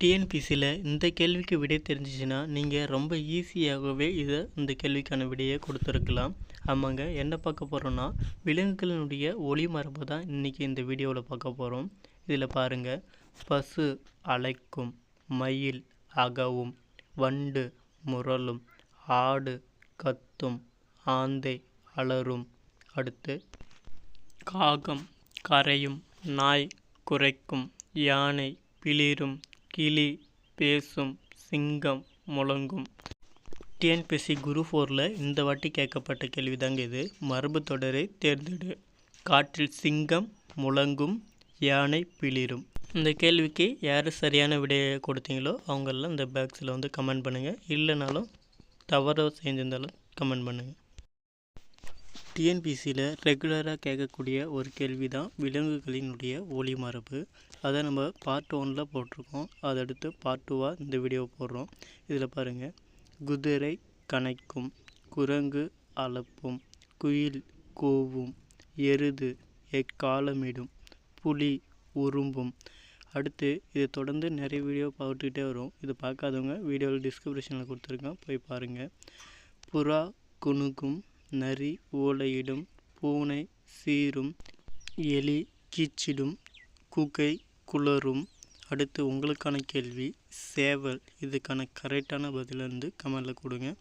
டிஎன்பிசியில் இந்த கேள்விக்கு விடை தெரிஞ்சிச்சுன்னா நீங்கள் ரொம்ப ஈஸியாகவே இதை இந்த கேள்விக்கான விடையை கொடுத்துருக்கலாம். ஆமாங்க. என்ன பார்க்க போகிறோன்னா விலங்குகளினுடைய ஒளி மரபு தான் இன்றைக்கி இந்த வீடியோவில் பார்க்க போகிறோம் இதில் பாருங்கள் பசு அலைக்கும் மயில் அகவும் வண்டு முரளும் ஆடு கத்தும் ஆந்தை அலறும் அடுத்து காகம் கரையும் நாய் குரைக்கும் யானை பிளிரும் கிளி பேசும் சிங்கம் முழங்கும். டிஎன்பிஎஸ்சி குரு ஃபோரில் இந்த வாட்டி கேட்கப்பட்ட கேள்வி தாங்க இது. மரபு தொடரை தேர்ந்தெடு. காற்றில் சிங்கம் முழங்கும் யானை பிளிரும். இந்த கேள்விக்கு யார் சரியான விடையை கொடுத்தீங்களோ அவங்களெலாம் இந்த பாக்ஸில் வந்து கமெண்ட் பண்ணுங்கள் இல்லைனாலும் தவறாக செஞ்சிருந்தாலும் கமெண்ட் பண்ணுங்கள் டிஎன்பிசியில் ரெகுலராக கேட்கக்கூடிய ஒரு கேள்வி தான் விலங்குகளினுடைய ஒளி மரபு. அதை நம்ம பார்ட் ஒனில் போட்டிருக்கோம். அதை அடுத்து பார்ட் டூவாக இந்த வீடியோ போடுறோம். இதில் பாருங்கள் குதிரை கனைக்கும் குரங்கு அளப்பும் குயில் கூவும் எருது எக்காலமிடும் புலி உரும்பும் அடுத்து இது தொடர்ந்து நிறைய வீடியோ பார்த்துக்கிட்டே வரும். இது பார்க்காதவங்க வீடியோவில் டிஸ்கிரிப்ஷனில் கொடுத்துருக்கேன் போய் பாருங்கள் புறா குணுகும் நரி ஓலையிடும் பூனை சீரும் எலி கீச்சிடும் குகை குளரும். அடுத்து உங்களுக்கான கேள்வி சேவல். இதுக்கான கரெக்டான பதில் வந்து கமெண்டில் கொடுங்க.